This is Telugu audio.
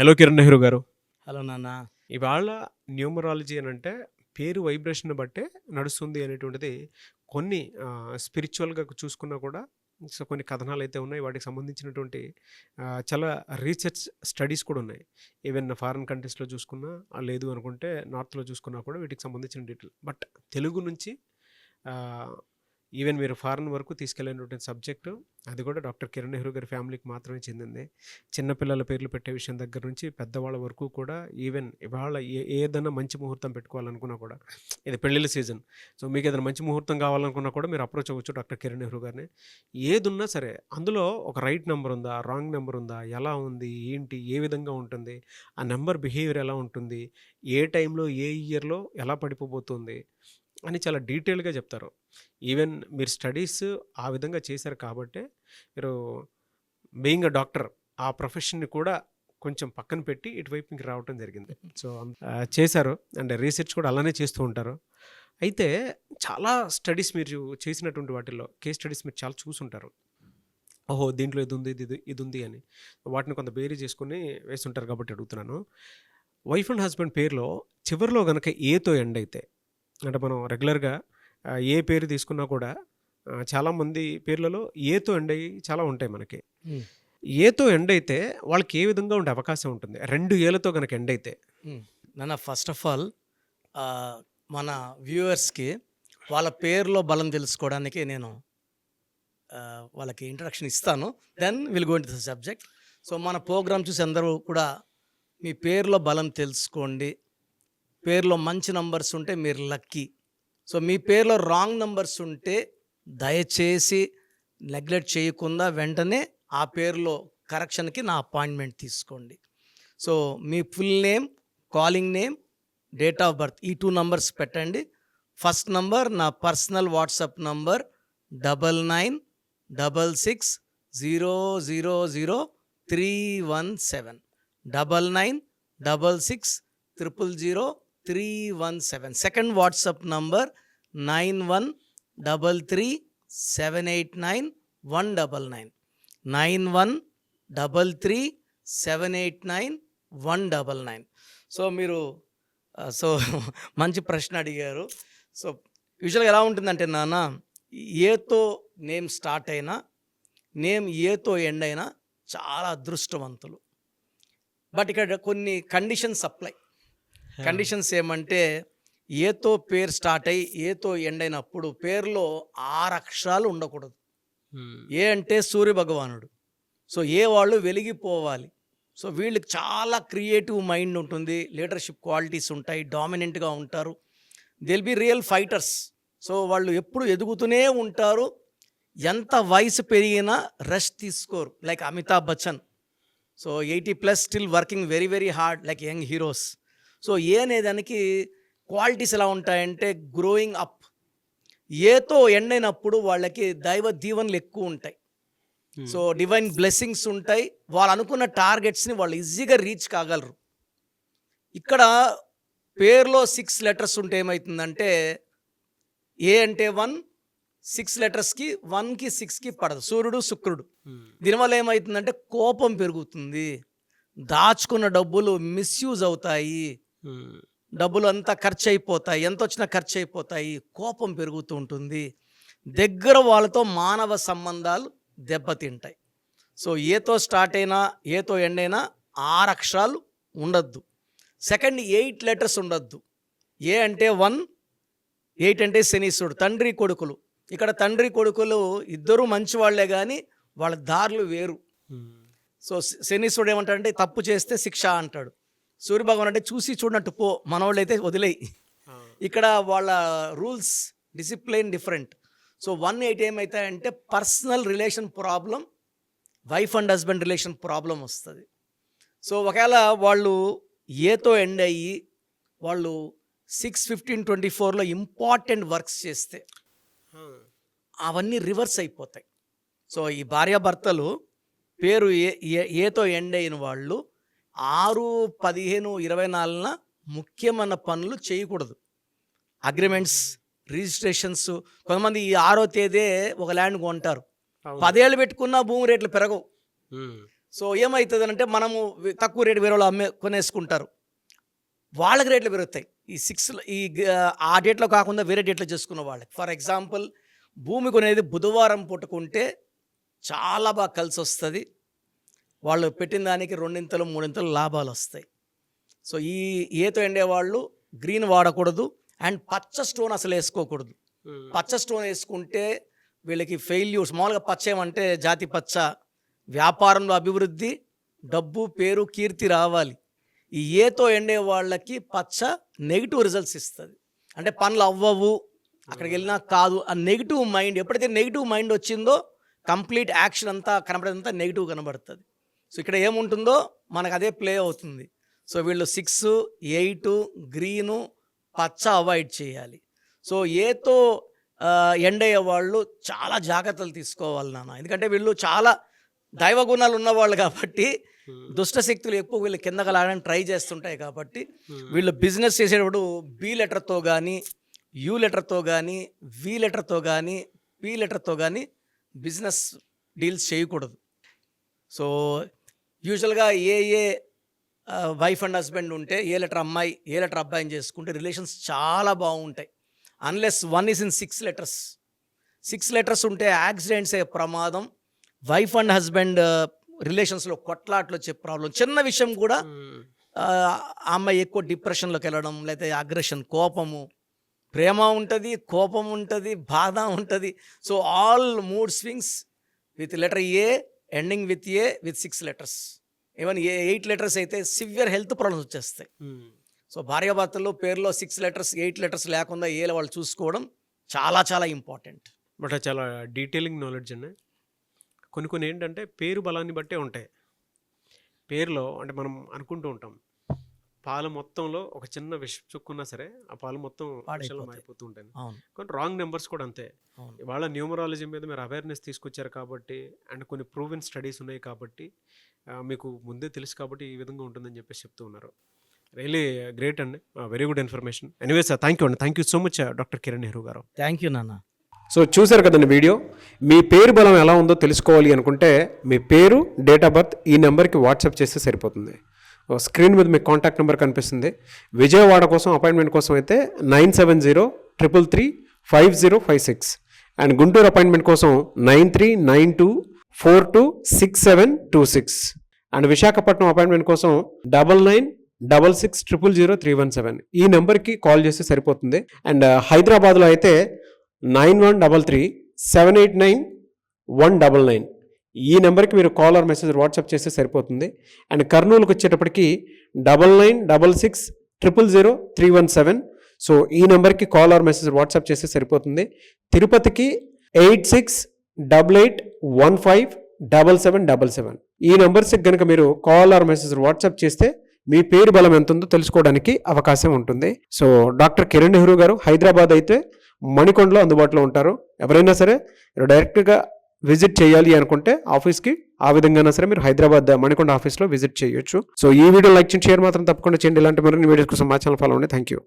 హలో కిరణ్ నెహ్రూ గారు. హలో నాన్న. ఇవాళ న్యూమరాలజీ అని అంటే పేరు వైబ్రేషన్ బట్టే నడుస్తుంది అనేటువంటిది కొన్ని స్పిరిచువల్గా చూసుకున్నా కూడా సో కొన్ని కథనాలు అయితే ఉన్నాయి. వాటికి సంబంధించినటువంటి చాలా రీసెర్చ్ స్టడీస్ కూడా ఉన్నాయి. ఈవెన్ ఫారిన్ కంట్రీస్లో చూసుకున్నా లేదు అనుకుంటే నార్త్లో చూసుకున్నా కూడా వీటికి సంబంధించిన డీటెయిల్. బట్ తెలుగు నుంచి ఈవెన్ మీరు ఫారెన్ వరకు తీసుకెళ్ళినటువంటి సబ్జెక్టు అది కూడా డాక్టర్ కిరణ్ నెహ్రూ గారి ఫ్యామిలీకి మాత్రమే చెందింది. చిన్నపిల్లల పేర్లు పెట్టే విషయం దగ్గర నుంచి పెద్దవాళ్ళ వరకు కూడా ఈవెన్ ఇవాళ ఏ ఏదైనా మంచి ముహూర్తం పెట్టుకోవాలనుకున్నా కూడా ఇది పెళ్ళిళ్ళ సీజన్. సో మీకు ఏదైనా మంచి ముహూర్తం కావాలనుకున్నా కూడా మీరు అప్రోచ్ అవ్వచ్చు డాక్టర్ కిరణ్ నెహ్రూ గారిని. ఏదున్నా సరే అందులో ఒక రైట్ నెంబర్ ఉందా రాంగ్ నెంబర్ ఉందా ఎలా ఉంది ఏంటి ఏ విధంగా ఉంటుంది ఆ నెంబర్ బిహేవియర్ ఎలా ఉంటుంది ఏ టైంలో ఏ ఇయర్లో ఎలా పడిపోబోతుంది అని చాలా డీటెయిల్గా చెప్తారు. ఈవెన్ మీరు స్టడీస్ ఆ విధంగా చేశారు కాబట్టే మీరు బీయింగ్ అ డాక్టర్ ఆ ప్రొఫెషన్ని కూడా కొంచెం పక్కన పెట్టి ఇటువైపు మీకు రావటం జరిగింది. సో చేశారు. అండ్ రీసెర్చ్ కూడా అలానే చేస్తూ ఉంటారు. అయితే చాలా స్టడీస్ మీరు చేసినటువంటి వాటిల్లో కేస్ స్టడీస్ మీరు చాలా చూసుంటారు. ఓహో దీంట్లో ఇది ఉంది ఇది ఇది ఉంది అని వాటిని కొంత బేరీ చేసుకుని వేస్తుంటారు కాబట్టి అడుగుతున్నాను. వైఫ్ అండ్ హస్బెండ్ పేరులో చివరిలో కనుక ఏతో ఎండ్ అయితే అంటే మనం రెగ్యులర్గా ఏ పేరు తీసుకున్నా కూడా చాలామంది పేర్లలో ఏతో ఎండ్ అయ్యి చాలా ఉంటాయి మనకి. ఏతో ఎండ్ అయితే వాళ్ళకి ఏ విధంగా ఉండే అవకాశం ఉంటుంది? రెండు ఏలతో కనుక ఎండ్ అయితే. నాన్న ఫస్ట్ ఆఫ్ ఆల్ మన వ్యూవర్స్కి వాళ్ళ పేరులో బలం తెలుసుకోవడానికి నేను వాళ్ళకి ఇంట్రడక్షన్ ఇస్తాను. Then will go to the subject. So మన ప్రోగ్రామ్ చూసి అందరూ కూడా మీ పేరులో బలం తెలుసుకోండి. పేరులో మంచి నంబర్స్ ఉంటే మీరు లక్కీ. సో మీ పేరులో రాంగ్ నంబర్స్ ఉంటే దయచేసి నెగ్లెక్ట్ చేయకుండా వెంటనే ఆ పేరులో కరెక్షన్కి నా అపాయింట్మెంట్ తీసుకోండి. So me full name calling name date of birth ఈ టూ నంబర్స్ పెట్టండి. ఫస్ట్ నంబర్ నా personal WhatsApp number double nine double six zero zero zero three one seven. Double nine double six triple zero three one seven second WhatsApp number nine one double three seven eight nine one double nine nine one double three seven eight nine one double nine so మీరు uh, సో మంచి ప్రశ్న అడిగారు. సో యూజువల్గా ఎలా ఉంటుందంటే నాన్న ఏతో నేమ్ స్టార్ట్ అయినా నేమ్ ఏతో ఎండ్ అయినా చాలా అదృష్టవంతులు. బట్ ఇక్కడ కొన్ని కండిషన్స్ అప్లై. కండిషన్స్ ఏమంటే ఏతో పేరు స్టార్ట్ అయ్యి ఏతో ఎండ్ అయినప్పుడు పేరులో ఆరు అక్షరాలు ఉండకూడదు. ఏ అంటే సూర్య భగవానుడు సో ఏ వాళ్ళు వెలిగిపోవాలి. సో వీళ్ళకి చాలా క్రియేటివ్ మైండ్ ఉంటుంది లీడర్షిప్ క్వాలిటీస్ ఉంటాయి డామినెంట్గా ఉంటారు. They'll be real fighters so వాళ్ళు ఎప్పుడు ఎదుగుతూనే ఉంటారు. ఎంత వయసు పెరిగినా రెస్ట్ తీసుకోరు. Like Amitabh Bachchan. So eighty plus still working very very hard like young heroes. So A అనేదానికి క్వాలిటీస్ ఎలా ఉంటాయంటే గ్రోయింగ్ అప్ ఏతో ఎండైనప్పుడు వాళ్ళకి దైవ దీవెనలు ఎక్కువ ఉంటాయి. సో డివైన్ బ్లెస్సింగ్స్ ఉంటాయి. వాళ్ళు అనుకున్న టార్గెట్స్ని వాళ్ళు ఈజీగా రీచ్ కాగలరు. ఇక్కడ పేరులో సిక్స్ లెటర్స్ ఉంటే ఏమవుతుందంటే ఏ అంటే వన్ సిక్స్ లెటర్స్కి వన్కి సిక్స్కి పడదు. సూర్యుడు శుక్రుడు. దీనివల్ల ఏమవుతుందంటే కోపం పెరుగుతుంది. దాచుకున్న డబ్బులు మిస్యూజ్ అవుతాయి. డబ్బులు అంతా ఖర్చు అయిపోతాయి ఎంత వచ్చినా ఖర్చు అయిపోతాయి కోపం పెరుగుతూ ఉంటుంది. దగ్గర వాళ్ళతో మానవ సంబంధాలు దెబ్బతింటాయి. సో ఏతో స్టార్ట్ అయినా ఏతో ఎండ్ అయినా ఆరు అక్షరాలు ఉండద్దు. సెకండ్ ఎయిట్ లెటర్స్ ఉండద్దు. ఏ అంటే వన్ ఎయిట్ అంటే శనీశ్వరుడు తండ్రి కొడుకులు. ఇక్కడ తండ్రి కొడుకులు ఇద్దరు మంచి వాళ్ళే కానీ వాళ్ళ దారులు వేరు. సో శనీశ్వరుడు ఏమంటాడంటే తప్పు చేస్తే శిక్ష అంటాడు. సూర్యభగవాన్ అంటే చూసి చూడనట్టు పో మనవాళ్ళు అయితే వదిలేయి ఇక్కడ వాళ్ళ rules discipline different. So one eight ఏమవుతాయంటే personal relation problem wife and husband relation problem వస్తుంది. సో ఒకవేళ వాళ్ళు ఏతో ఎండ్ అయ్యి వాళ్ళు సిక్స్ ఫిఫ్టీన్ ట్వంటీ ఫోర్లో ఇంపార్టెంట్ వర్క్స్ చేస్తే అవన్నీ రివర్స్ అయిపోతాయి. సో ఈ భార్యాభర్తలు పేరు ఏ ఏ- ఏతో ఎండ్ అయిన వాళ్ళు ఆరు పదిహేను ఇరవై నాలుగున ముఖ్యమైన పనులు చేయకూడదు. అగ్రిమెంట్స్ రిజిస్ట్రేషన్స్ కొంతమంది ఈ ఆరో తేదీ ఒక ల్యాండ్ కొంటారు. పదేళ్ళు పెట్టుకున్నా భూమి రేట్లు పెరగవు. సో ఏమవుతుంది అంటే మనము తక్కువ రేటు వేరే వాళ్ళు అమ్మే కొనేసుకుంటారు. వాళ్ళకి రేట్లు పెరుగుతాయి. ఈ సిక్స్ ఈ ఆ డేట్లో కాకుండా వేరే డేట్లో చేసుకున్న వాళ్ళకి. ఫర్ ఎగ్జాంపుల్ భూమి కొనేది బుధవారం పుట్టుకుంటే చాలా బాగా కలిసి వస్తుంది వాళ్ళు పెట్టిన దానికి రెండింతలు మూడింతలు లాభాలు వస్తాయి. సో ఈ ఏతో ఎండే వాళ్ళు గ్రీన్ వాడకూడదు అండ్ పచ్చ స్టోన్ అసలు వేసుకోకూడదు. పచ్చ స్టోన్ వేసుకుంటే వీళ్ళకి ఫెయిల్యూర్స్ మామూలుగా పచ్చ ఏమంటే జాతి పచ్చ వ్యాపారంలో అభివృద్ధి డబ్బు పేరు కీర్తి రావాలి. ఈ ఏతో ఎండే వాళ్ళకి పచ్చ నెగిటివ్ రిజల్ట్స్ ఇస్తుంది. అంటే పనులు అవ్వవు అక్కడికి వెళ్ళినా కాదు. ఆ నెగిటివ్ మైండ్ ఎప్పుడైతే నెగిటివ్ మైండ్ వచ్చిందో కంప్లీట్ యాక్షన్ అంతా కనబడేదంతా నెగిటివ్ కనబడుతుంది. సో ఇక్కడ ఏముంటుందో మనకు అదే ప్లే అవుతుంది. సో వీళ్ళు సిక్స్ ఎయిట్ గ్రీను పచ్చ అవాయిడ్ చేయాలి. సో ఏతో ఆ, ఎండయ్యే వాళ్ళు చాలా జాగ్రత్తలు తీసుకోవాలి నాన్న. ఎందుకంటే వీళ్ళు చాలా దైవ గుణాలు ఉన్నవాళ్ళు కాబట్టి దుష్ట శక్తులు ఎక్కువ వీళ్ళు కిందకి లాగడానికి ట్రై చేస్తుంటాయి కాబట్టి వీళ్ళు బిజినెస్ చేసేటప్పుడు బి లెటర్తో కానీ యూ లెటర్తో కానీ వి లెటర్తో కానీ పి లెటర్తో కానీ బిజినెస్ డీల్స్ చేయకూడదు. సో యూజువల్గా A A wife and husband ఉంటే ఏ లెటర్ అమ్మాయి ఏ లెటర్ అబ్బాయిని చేసుకుంటే రిలేషన్స్ చాలా బాగుంటాయి. Unless one is in six letters six letters ఉంటే యాక్సిడెంట్స్ అయ్యే ప్రమాదం. వైఫ్ అండ్ హస్బెండ్ రిలేషన్స్లో కొట్లాట్లు వచ్చే ప్రాబ్లం చిన్న విషయం కూడా ఆ అమ్మాయి ఎక్కువ డిప్రెషన్లోకి వెళ్ళడం లేకపోతే అగ్రెషన్ కోపము. ప్రేమ ఉంటుంది కోపం ఉంటుంది బాధ ఉంటుంది. So all mood swings with letter A ending with A with six letters even A eight letters అయితే సివియర్ హెల్త్ ప్రాబ్లమ్స్ వచ్చేస్తాయి. సో భార్యాభర్తల్లో పేరులో సిక్స్ లెటర్స్ ఎయిట్ లెటర్స్ లేకుండా ఏ వాళ్ళు చూసుకోవడం చాలా చాలా ఇంపార్టెంట్ బట్ చాలా డీటెయిలింగ్ నాలెడ్జ్ అండి. కొన్ని కొన్ని ఏంటంటే పేరు బలాన్ని బట్టే ఉంటాయి. పేరులో అంటే మనం అనుకుంటూ ఉంటాం. పాలు మొత్తంలో ఒక చిన్న విష చుక్కున్నా సరే ఆ పాలు మొత్తం పాడైపోతాయి. మారిపోతూ ఉంటాయి అవును. కానీ రాంగ్ నెంబర్స్ కూడా అంతే. ఇవాళ న్యూమరాలజీ మీద మీరు అవేర్నెస్ తీసుకొచ్చారు కాబట్టి అండ్ కొన్ని ప్రూవెన్ స్టడీస్ ఉన్నాయి కాబట్టి మీకు ముందే తెలుసు కాబట్టి ఈ విధంగా ఉంటుందని చెప్పేసి చెప్తూ ఉన్నారు. రియలీ గ్రేట్ అండి. Very good information anyway sir thank you అండి. Thank you so much doctor Kiran Nehru garu. Thank you నాన్న. సో చూశారు కదండి వీడియో? మీ పేరు బలం ఎలా ఉందో తెలుసుకోవాలి అనుకుంటే మీ పేరు డేట్ ఆఫ్ బర్త్ ఈ నెంబర్కి వాట్సాప్ చేస్తే సరిపోతుంది. స్క్రీన్ మీద మీకు కాంటాక్ట్ నెంబర్ కనిపిస్తుంది. విజయవాడ కోసం అపాయింట్మెంట్ కోసం అయితే nine seven zero triple three five zero five six. And Guntur appointment కోసం nine three nine two four two six seven two six. And Visakhapatnam appointment కోసం double nine double six triple zero three one seven. ఈ నెంబర్కి కాల్ చేస్తే సరిపోతుంది. అండ్ హైదరాబాద్లో అయితే nine one double three seven eight nine one double nine. ఈ నెంబర్కి మీరు కాల్ ఆర్ మెసేజ్ వాట్సాప్ చేస్తే సరిపోతుంది. అండ్ కర్నూలుకి వచ్చేటప్పటికి double nine double six triple zero three one seven. So ఈ నెంబర్కి కాల్ ఆర్ మెసేజ్ వాట్సాప్ చేస్తే సరిపోతుంది. తిరుపతికి eight six double eight one five double seven double seven. ఈ నెంబర్స్కి కనుక మీరు కాల్ ఆర్ మెసేజ్ వాట్సాప్ చేస్తే మీ పేరు బలం ఎంత ఉందో తెలుసుకోవడానికి అవకాశం ఉంటుంది. సో డాక్టర్ కిరణ్ నెహ్రూ గారు హైదరాబాద్ అయితే మణికొండలో అందుబాటులో ఉంటారు. ఎవరైనా సరే డైరెక్ట్గా విజిట్ చేయాలి అనుకుంటే ఆఫీస్కి ఆ విధంగా సరే మీరు హైదరాబాద్ మణికొండ ఆఫీస్లో విజిట్ చేయొచ్చు. సో ఈ వీడియో లైక్ చేయండి షేర్ మాత్రం తప్పకుండా చేయండి. ఇలాంటి మరిన్ని వీడియోస్ కోసం మా ఛానల్ ఫాలో అండి థ్యాంక్ యూ